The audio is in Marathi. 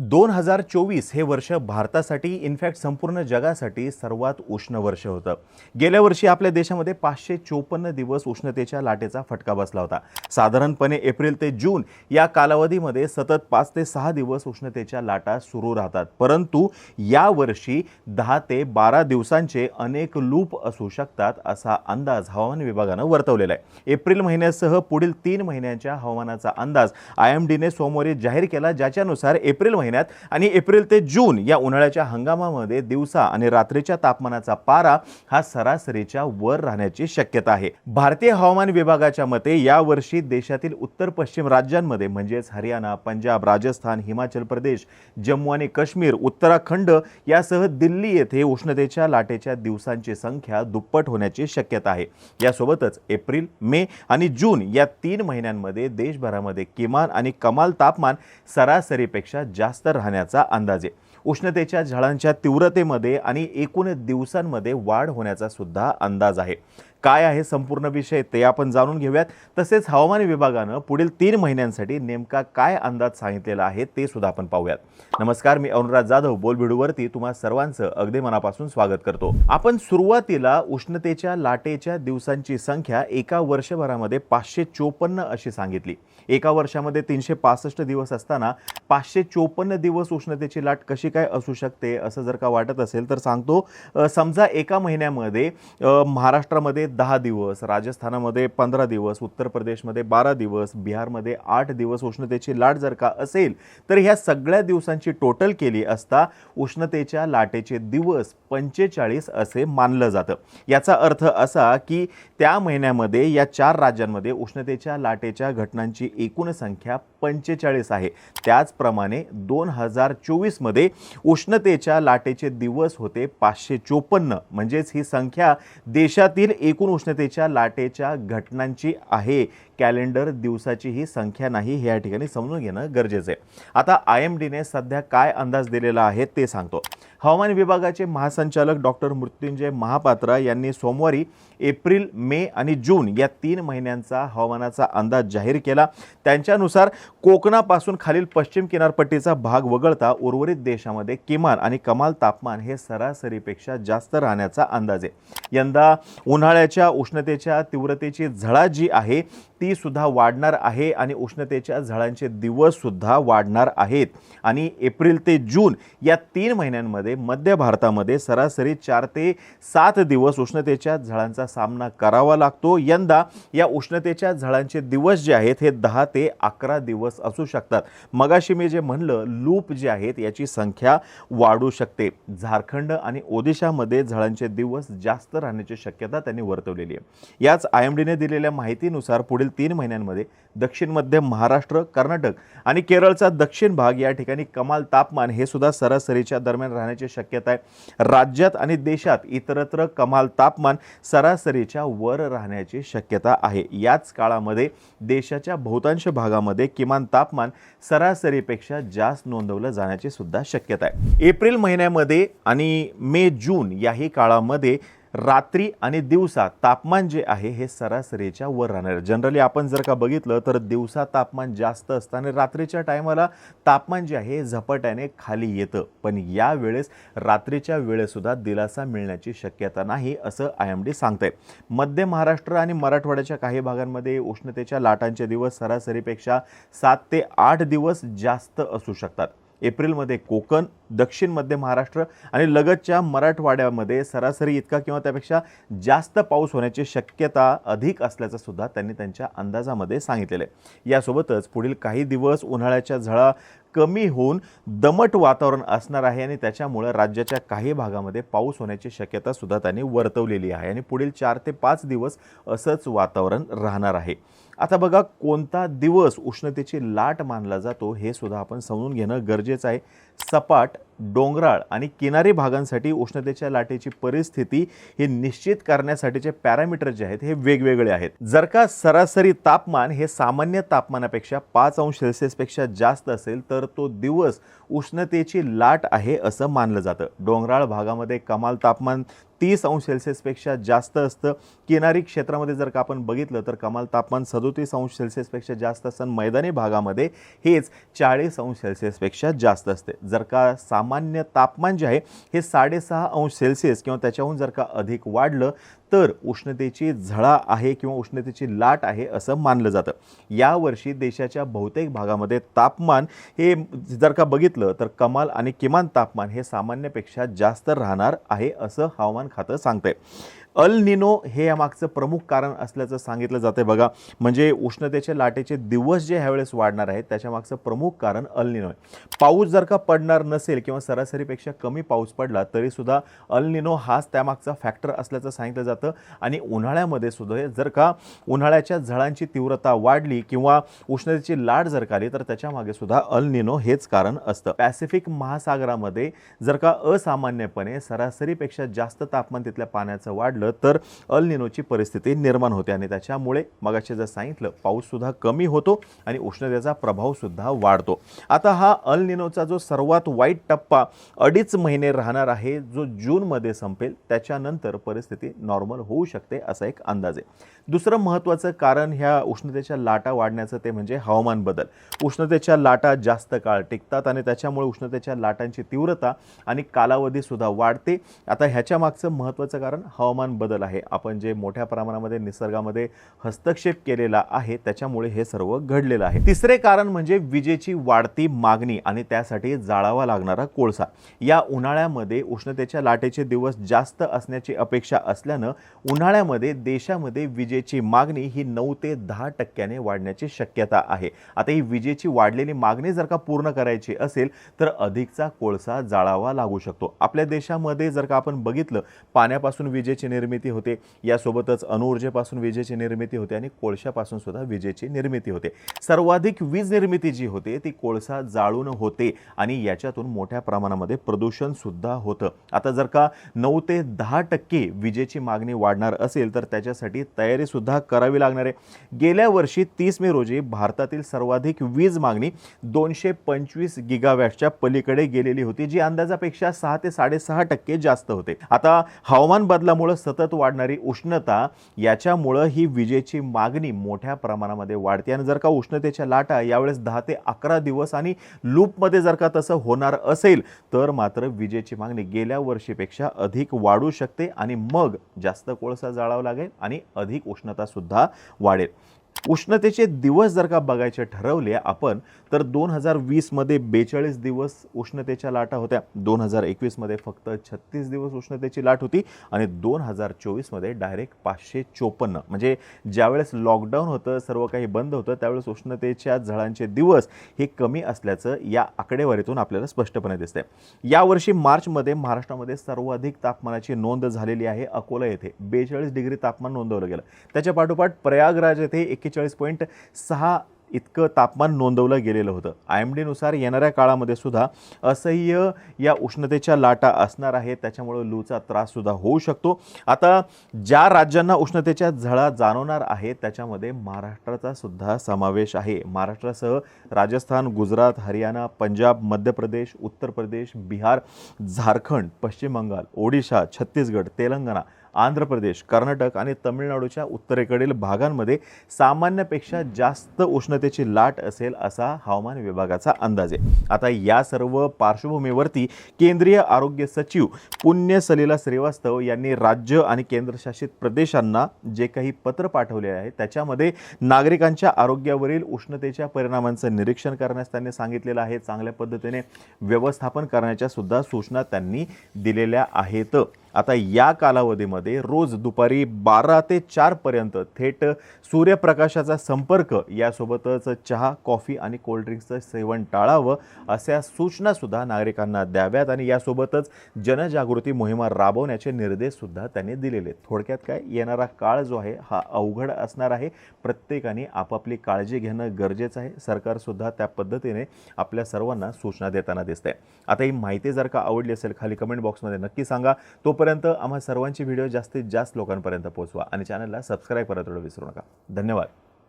दोन हजार चोवीस हे वर्ष भारतासाठी इनफॅक्ट संपूर्ण जगासाठी सर्वात उष्ण वर्ष होतं. गेल्या वर्षी आपल्या देशामध्ये पाचशे चोपन्न दिवस उष्णतेच्या लाटेचा फटका बसला होता. साधारणपणे एप्रिल ते जून या कालावधीमध्ये सतत पाच ते सहा दिवस उष्णतेच्या लाटा सुरू राहतात. परंतु यावर्षी दहा ते बारा दिवसांचे अनेक लूप असू शकतात असा अंदाज हवामान विभागानं वर्तवलेला आहे. एप्रिल महिन्यासह पुढील तीन महिन्यांच्या हवामानाचा अंदाज आय एम डीने सोमवारी जाहीर केला ज्याच्यानुसार एप्रिल महिन्यात महिन्यात आणि एप्रिल ते जून या उन्हाळ्याच्या हंगामामध्ये दिवसा आणि रात्रीच्या तापमानाचा पारा हा सरासरीच्या वर राहण्याची शक्यता आहे. भारतीय हवामान विभागाच्या मते यावर्षी देशातील उत्तर पश्चिम राज्यांमध्ये म्हणजेच हरियाणा पंजाब राजस्थान हिमाचल प्रदेश जम्मू आणि काश्मीर उत्तराखंड यासह दिल्ली येथे उष्णतेच्या लाटेच्या दिवसांची संख्या दुप्पट होण्याची शक्यता आहे. यासोबतच एप्रिल मे आणि जून या तीन महिन्यांमध्ये देशभरामध्ये किमान आणि कमाल तापमान सरासरीपेक्षा जास्त जास्त राहण्याचा अंदाज आहे. उष्णतेच्या झळांच्या तीव्रतेमध्ये आणि एकूण दिवसांमध्ये वाढ होण्याचा सुद्धा अंदाज आहे. काय आहे संपूर्ण विषय ते आपण जाणून घेऊयात. तसेच हवामान विभागानं पुढील तीन महिन्यांसाठी नेमका काय अंदाज सांगितलेला आहे ते सुद्धा आपण पाहूयात. नमस्कार मी अनुराज जाधव. बोलबिडूवरती तुम्हा सर्वांचं अगदी मनापासून स्वागत करतो. आपण सुरुवातीला उष्णतेच्या लाटेच्या दिवसांची संख्या एका वर्षभरामध्ये पाचशे चोपन्न अशी सांगितली. एका वर्षामध्ये तीनशे पासष्ट दिवस असताना पाचशे चोपन्न दिवस उष्णतेची लाट कशी काय असू शकते असं जर का वाटत असेल तर सांगतो. समजा एका महिन्यामध्ये महाराष्ट्रामध्ये दहा दिवस राजस्थानामध्ये पंधरा दिवस उत्तर प्रदेशमध्ये बारा दिवस बिहारमध्ये आठ दिवस उष्णतेची लाट जर का असेल तर ह्या सगळ्या दिवसांची टोटल केली असता उष्णतेच्या लाटेचे दिवस पंचेचाळीस असे मानलं जातं. याचा अर्थ असा की त्या महिन्यामध्ये या चार राज्यांमध्ये उष्णतेच्या लाटेच्या घटनांची एकूण संख्या पंचेचाळीस आहे. त्याचप्रमाणे दोन हजार चोवीसमध्ये उष्णतेच्या लाटेचे दिवस होते पाचशे चोपन्न. म्हणजेच ही संख्या देशातील एकूण उष्णतेच्या लाटेच्या घटनांची आहे. कॅलेंडर दिवसाची ही संख्या नाही हे या ठिकाणी समजून घेणं गरजेचं आहे. आता आय एम डीने सध्या काय अंदाज दिलेला आहे ते सांगतो. हवामान विभागाचे महासंचालक डॉक्टर मृत्युंजय महापात्रा यांनी सोमवारी एप्रिल मे आणि जून या तीन महिन्यांचा हवामानाचा अंदाज जाहीर केला. त्यांच्यानुसार कोकणापासून खालील पश्चिम किनारपट्टीचा भाग वगळता उर्वरित देशामध्ये किमान आणि कमाल तापमान हे सरासरीपेक्षा जास्त राहण्याचा अंदाज आहे. यंदा उन्हाळ्याच्या उष्णतेच्या तीव्रतेची झळा जी आहे ती सुद्धा वाढणार आहे आणि उष्णतेच्या झळांचे दिवससुद्धा वाढणार आहेत. आणि एप्रिल ते जून या तीन महिन्यांमध्ये मध्य भारतामध्ये सरासरी चार ते सात दिवस उष्णतेच्या झळांचा सामना करावा लागतो. यंदा या उष्णतेच्या झळांचे दिवस जे आहेत हे दहा ते अकरा दिवस असू शकतात. मगाशी मी जे म्हणलं लूप जे आहेत याची संख्या वाढू शकते. झारखंड आणि ओदिशामध्ये झळांचे दिवस जास्त राहण्याची शक्यता त्यांनी वर्तवलेली आहे. याच आय एम डीने दिलेल्या माहितीनुसार पुढील तीन महिन्यांमध्ये दक्षिण मध्य महाराष्ट्र कर्नाटक आणि केरळचा दक्षिण भाग या ठिकाणी कमाल तापमान हे सुद्धा सरासरीच्या दरम्यान राहण्याची शक्यता आहे. राज्यात आणि देशात इतरत्र कमाल तापमान सरासरीच्या वर राहण्याची शक्यता आहे. याच काळामध्ये देशाच्या बहुतांश भागामध्ये किमान तापमान सरासरीपेक्षा जास्त नोंदवलं जाण्याची सुद्धा शक्यता आहे. एप्रिल महिन्यामध्ये आणि मे जून याही काळामध्ये रात्री आणि दिवसा तापमान जे आहे हे सरासरीच्या वर राहणार आहे. जनरली आपण जर का बघितलं तर दिवसा तापमान जास्त असतं आणि रात्रीच्या टायमाला तापमान जे आहे हे झपाट्याने खाली येतं. पण यावेळेस रात्रीच्या वेळेसुद्धा दिलासा मिळण्याची शक्यता नाही असं आय एम डी सांगतंय. मध्य महाराष्ट्र आणि मराठवाड्याच्या काही भागांमध्ये उष्णतेच्या लाटांचे दिवस सरासरीपेक्षा सात ते आठ दिवस जास्त असू शकतात. एप्रिलमध्ये कोकण दक्षिण मध्य महाराष्ट्र आणि लगतच्या मराठवाड्यामध्ये सरासरी इतका किंवा त्यापेक्षा जास्त पाऊस होण्याची शक्यता अधिक असल्याचं सुद्धा त्यांनी त्यांच्या अंदाजामध्ये सांगितलेलं आहे. यासोबतच पुढील काही दिवस उन्हाळ्याच्या झळा कमी होऊन दमट वातावरण असणार आहे आणि त्याच्यामुळं राज्याच्या काही भागामध्ये पाऊस होण्याची शक्यता सुद्धा त्यांनी वर्तवलेली आहे आणि पुढील चार ते पाच दिवस असंच वातावरण राहणार आहे. आता बघा कोणता दिवस उष्णतेची लाट मानला जातो हे सुद्धा आपण समजून घेणं गरजेचं आहे. सपाट डोंगराळ आणि किनारी भागांसाठी उष्णतेच्या लाटेची परिस्थिती हे निश्चित करण्यासाठीचे पॅरामीटर जे आहेत हे वेगवेगळे आहेत. जर का सरासरी तापमान हे सामान्य तापमानापेक्षा पाच अंश सेल्सिअसपेक्षा जास्त असेल तर तो दिवस उष्णतेची लाट आहे असं मानलं जातं. डोंगराळ भागामध्ये कमाल तापमान तीस अंश सेल्सिअसपेक्षा जास्त असतं. किनारी क्षेत्रामध्ये जर का आपण बघितलं तर कमाल तापमान सदोतीस अंश सेल्सिअसपेक्षा जास्त असतं आणि मैदानी भागामध्ये हेच चाळीस अंश सेल्सिअसपेक्षा जास्त असते. जर का सामान्य तापमान जे आहे हे साडेसहा अंश सेल्सिअस किंवा त्याच्याहून जर का अधिक वाढलं तर उष्णतेची झळा आहे किंवा उष्णतेची लाट आहे असं मानलं जातं. यावर्षी देशाच्या बहुतेक भागामध्ये तापमान हे जर का बघितलं तर कमाल आणि किमान तापमान हे सामान्यपेक्षा जास्त राहणार आहे असं हवामान खातं सांगतंय. अल निनो हे यामागचं प्रमुख कारण असल्याचं सांगितलं जाते बघा. म्हणजे उष्णतेच्या लाटेचे दिवस जे ह्यावेळेस वाढणार आहेत त्याच्यामागचं प्रमुख कारण अल निनो आहे. पाऊस जर का पडणार नसेल किंवा सरासरीपेक्षा कमी पाऊस पडला तरीसुद्धा अल निनो हाच त्यामागचा फॅक्टर असल्याचं सांगितलं जातं. आणि उन्हाळ्यामध्ये सुद्धा जर का उन्हाळ्याच्या झळांची तीव्रता वाढली किंवा उष्णतेची लाट जर का आली तर त्याच्यामागे सुद्धा अल निनो हेच कारण असतं. पॅसिफिक महासागरामध्ये जर का असामान्यपणे सरासरीपेक्षा जास्त तापमान तिथल्या पाण्याचं वाढलं तर अल निनोची परिस्थिती निर्माण होते आणि त्याच्यामुळे मगाशी जर सांगितलं पाऊससुद्धा कमी होतो आणि उष्णतेचा प्रभावसुद्धा वाढतो. आता हा अल निनोचा जो सर्वात वाईट टप्पा अडीच महिने राहणार आहे जो जूनमध्ये संपेल त्याच्यानंतर परिस्थिती नॉर्मल होऊ शकते असा एक अंदाज आहे. दुसरं महत्त्वाचं कारण ह्या उष्णतेच्या लाटा वाढण्याचं ते म्हणजे हवामान बदल. उष्णतेच्या लाटा जास्त काळ टिकतात आणि त्याच्यामुळे उष्णतेच्या लाटांची तीव्रता आणि कालावधीसुद्धा वाढते. आता ह्याच्या मागचं महत्त्वाचं कारण हवामान बदल आहे. आपण जे मोठ्या प्रमाणामध्ये निसर्गामध्ये हस्तक्षेप केलेला आहे त्याच्यामुळे हे सर्व घडलेलं आहे. तिसरे कारण म्हणजे विजेची वाढती मागणी आणि त्यासाठी जाळावा लागणारा कोळसा. या उन्हाळ्यामध्ये उष्णतेच्या लाटेचे दिवस जास्त असण्याची अपेक्षा असल्यानं उन्हाळ्यामध्ये देशामध्ये विजेची मागणी ही नऊ ते दहा टक्क्याने वाढण्याची शक्यता आहे. आता ही विजेची वाढलेली मागणी जर का पूर्ण करायची असेल तर अधिकचा कोळसा जाळावा लागू शकतो. आपल्या देशामध्ये जर का आपण बघितलं पाण्यापासून विजेची निर्मिती निर्मिती होते. यासोबतच अणुऊर्जेपासून विजेची निर्मिती होते आणि कोळशापासून सुद्धा विजेची निर्मिती होते. सर्वाधिक वीज निर्मिती जी होते ती कोळसा जाळून होते आणि याच्यातून मोठ्या प्रमाणामध्ये प्रदूषण सुद्धा होतं. आता जर का नऊ ते दहा टक्के विजेची मागणी वाढणार असेल तर त्याच्यासाठी तयारी सुद्धा करावी लागणार आहे. गेल्या वर्षी तीस मे रोजी भारतातील सर्वाधिक वीज मागणी दोनशे पंचवीस गिगावॅटच्या पलीकडे गेलेली होती जी अंदाजापेक्षा सहा ते साडेसहा टक्के जास्त होते. आता हवामान बदलामुळे सतत वाढणारी उष्णता याच्यामुळं ही विजेची मागणी मोठ्या प्रमाणामध्ये वाढते. आणि जर का उष्णतेच्या लाटा यावेळेस दहा ते अकरा दिवस आणि लूपमध्ये जर का तसं होणार असेल तर मात्र विजेची मागणी गेल्या वर्षीपेक्षा अधिक वाढू शकते आणि मग जास्त कोळसा जाळावा लागेल आणि अधिक उष्णतासुद्धा वाढेल. उष्णतेचे दिवस जर का बघायचे ठरवले आपण तर दोन हजार वीसमध्ये बेचाळीस दिवस उष्णतेच्या लाटा होत्या. दोन हजार एकवीसमध्ये फक्त छत्तीस दिवस उष्णतेची लाट होती आणि दोन हजार चोवीसमध्ये डायरेक्ट पाचशे चोपन्न. म्हणजे ज्यावेळेस लॉकडाऊन होतं सर्व काही बंद होतं त्यावेळेस उष्णतेच्या झळांचे दिवस हे कमी असल्याचं या आकडेवारीतून आपल्याला स्पष्टपणे दिसते यावर्षी मार्चमध्ये महाराष्ट्रामध्ये सर्वाधिक तापमानाची नोंद झालेली आहे अकोला येथे. बेचाळीस डिग्री तापमान नोंदवलं गेलं. त्याच्या पाठोपाठ प्रयागराज येथे एक्केचाळीस पॉईंट सहा इतकं तापमान नोंदवलं गेलेलं होतं. आय एम डीनुसार येणाऱ्या काळामध्ये सुद्धा असह्य या उष्णतेच्या लाटा असणार आहेत. त्याच्यामुळं लूचा त्राससुद्धा होऊ शकतो. आता ज्या राज्यांना उष्णतेच्या झळा जाणवणार आहेत त्याच्यामध्ये महाराष्ट्राचा सुद्धा समावेश आहे. महाराष्ट्रासह राजस्थान गुजरात हरियाणा पंजाब मध्य प्रदेश उत्तर प्रदेश बिहार झारखंड पश्चिम बंगाल ओडिशा छत्तीसगड तेलंगणा आंध्र प्रदेश कर्नाटक आणि तमिळनाडूच्या उत्तरेकडील भागांमध्ये सामान्यपेक्षा जास्त उष्णतेची लाट असेल असा हवामान विभागाचा अंदाज आहे. आता या सर्व पार्श्वभूमीवरती केंद्रीय आरोग्य सचिव पुण्य सलीला श्रीवास्तव यांनी राज्य आणि केंद्रशासित प्रदेशांना जे काही पत्र पाठवले आहे त्याच्यामध्ये नागरिकांच्या आरोग्यावरील उष्णतेच्या परिणामांचं निरीक्षण करण्यास त्यांनी सांगितलेलं आहे. चांगल्या पद्धतीने व्यवस्थापन करण्याच्या सुद्धा सूचना त्यांनी दिलेल्या आहेत. आता या कालावधीमध्ये रोज दुपारी बारा ते चारपर्यंत थेट सूर्यप्रकाशाचा संपर्क यासोबतच चहा कॉफी आणि कोल्ड्रिंक्सचं सेवन टाळावं अशा सूचनासुद्धा नागरिकांना द्याव्यात आणि यासोबतच जनजागृती मोहिमा राबवण्याचे निर्देशसुद्धा त्यांनी दिलेले. आहेत थोडक्यात काय? येणारा काळ जो आहे हा अवघड असणार आहे. प्रत्येकाने आपापली काळजी घेणं गरजेचं आहे. सरकारसुद्धा त्या पद्धतीने आपल्या सर्वांना सूचना देताना दिसते आता ही माहिती जर का आवडली असेल खाली कमेंट बॉक्समध्ये नक्की सांगा. तो तोपर्यंत आम्हा सर्वांची व्हिडिओ जास्तीत जास्त लोकांपर्यंत पोहोचवा आणि चॅनलला सबस्क्राईब करायला थोडं विसरू नका. धन्यवाद.